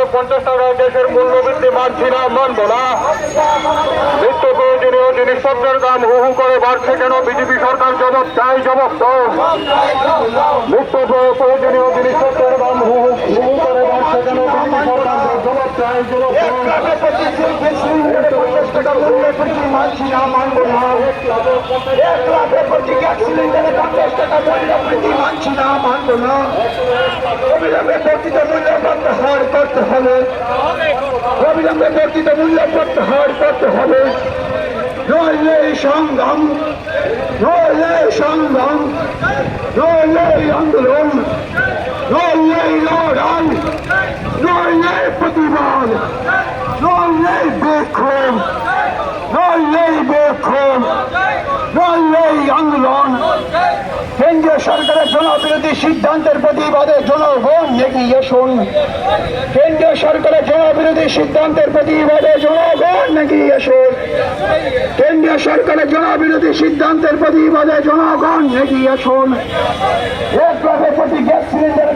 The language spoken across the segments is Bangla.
হবে পঞ্চাশ টাকা গ্যাসের মূল্য বৃদ্ধি মানছি না, মানবো না। নিত্য প্রয়োজনীয় জিনিসপত্রের দাম হু হু করে বাড়ছে কেন? বিজেপি সরকার জবাব চাই, জবাব দাও। নিত্য প্রয়োজনীয় জিনিসপত্রের দাম হু হু করে বাড়ছে কেন? বিজেপি সরকার জবাব চাই, জবাব অবিলম্বে বর্ধিত মূল্য প্রত্যাহার করতে হবে। অবিলম্বে বর্ধিত মূল্য প্রত্যাহার করতে হবে। নইলে সংগ্রাম নইলে সংগ্রাম নইলে আন্দোলন নইলে লড়াই নইলে প্রতিবাদ নইলে বিক্ষোভ নইলে বিক্ষোভ নইলে আন্দোলন। কেন্দ্রীয় সরকারের জনবিরোধী সিদ্ধান্তের প্রতিবাদে জনগণ এগিয়ে শুন কেন্দ্রীয় সরকারের জনবিরোধী সিদ্ধান্তের প্রতিবাদে জনগণ এগিয়ে শুন কেন্দ্রীয় সরকারের জনবিরোধী সিদ্ধান্তের প্রতিবাদে জনগণ এগিয়ে লাখের প্রতি গ্যাস সিলিন্ডারে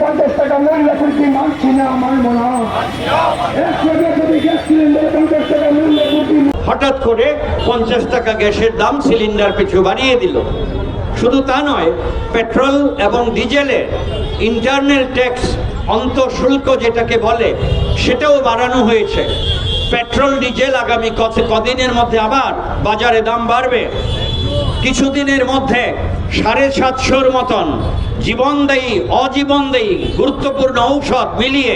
পঞ্চাশ টাকা মূল্য প্রতি হঠাৎ করে পঞ্চাশ টাকা গ্যাসের দাম সিলিন্ডার পিছু বাড়িয়ে দিল। শুধু তা নয়, পেট্রোল এবং ডিজেলের ইন্টারনাল ট্যাক্স অন্তঃশুল্ক যেটাকে বলে, সেটাও বাড়ানো হয়েছে। পেট্রোল, ডিজেল আগামী কদিনের মধ্যে আবার বাজারে দাম বাড়বে? কিছুদিনের মধ্যে সাড়ে সাতশোর মতন জীবনদায়ী, অজীবনদায়ী, গুরুত্বপূর্ণ ঔষধ মিলিয়ে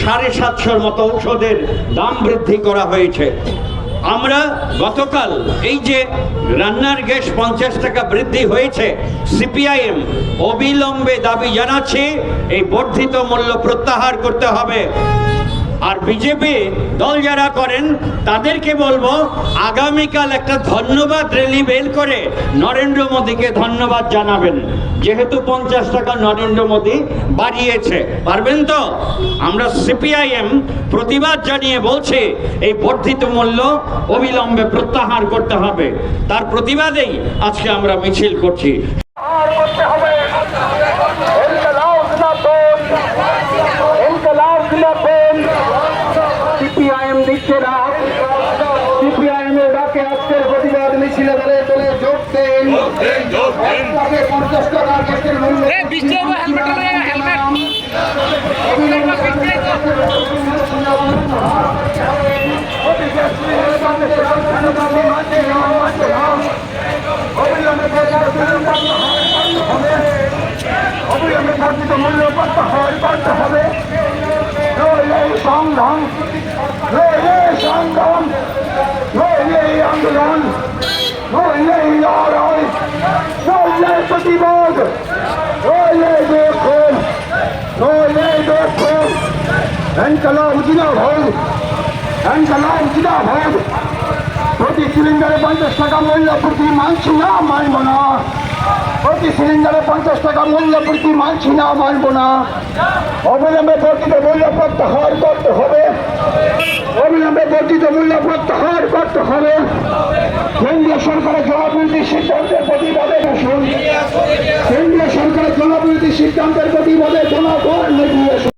সাড়ে সাতশোর মতো ঔষধের দাম বৃদ্ধি করা হয়েছে। আমরা গতকাল এই যে রান্নার গ্যাস পঞ্চাশ টাকা বৃদ্ধি হয়েছে, সিপিআইএম অবিলম্বে দাবি জানাচ্ছে, এই বর্ধিত মূল্য প্রত্যাহার করতে হবে। আর বিজেপি দল যারা করেন, তাদেরকে বলব, আগামীকাল একটা ধন্যবাদ র্যালি বের করে নরেন্দ্র মোদীকে ধন্যবাদ জানাবেন। যেহেতু পঞ্চাশ টাকা নরেন্দ্র মোদী বাড়িয়েছে। পারবেন তো? আমরা সিপিআইএম প্রতিবাদ জানিয়ে বলছে, এই বর্ধিত মূল্য অবিলম্বে প্রত্যাহার করতে হবে। তার প্রতিবাদেই আজকে আমরা মিছিল করছি আর করতে হবে ইনকলাব জিন্দাবাদ ইনকলাব জিন্দাবাদ সিপিআইএম দিচ্ছে না সিপিআইএম এর ডাকে আজকের প্রতিবাদ মিছিলে দলে দলে যোগ দেন। পঞ্চাশ টাকা গ্যাসের মূল্য অবিলম্বে মূল্য করতে হবে। এই সংগ্রাম এই সংগ্রাম নইলে এই আন্দোলন নইলে এই লড়াই, এই প্রতিবাদ নইলে এই বিক্ষোভ নইলে এই বিক্ষোভ ইনকলাব জিন্দাবাদ ইনকলাব জিন্দাবাদ। প্রতি সিলিন্ডারে পঞ্চাশ টাকা মূল্য, প্রতি মানছি না, মানব না। প্রতি সিলিন্ডারে পঞ্চাশ টাকা মূল্য প্রতি মানছি না, মানব না। অবিলম্বে বর্ধিত মূল্য প্রত্যাহার করতে হবে। অবিলম্বে বর্ধিত মূল্য প্রত্যাহার করতে হবে। কেন্দ্রীয় সরকারের জনবিরোধী সিদ্ধান্তের প্রতিবাদে বসুন। কেন্দ্রীয় সরকারের জনবিরোধী সিদ্ধান্তের প্রতিবাদে জনগণ।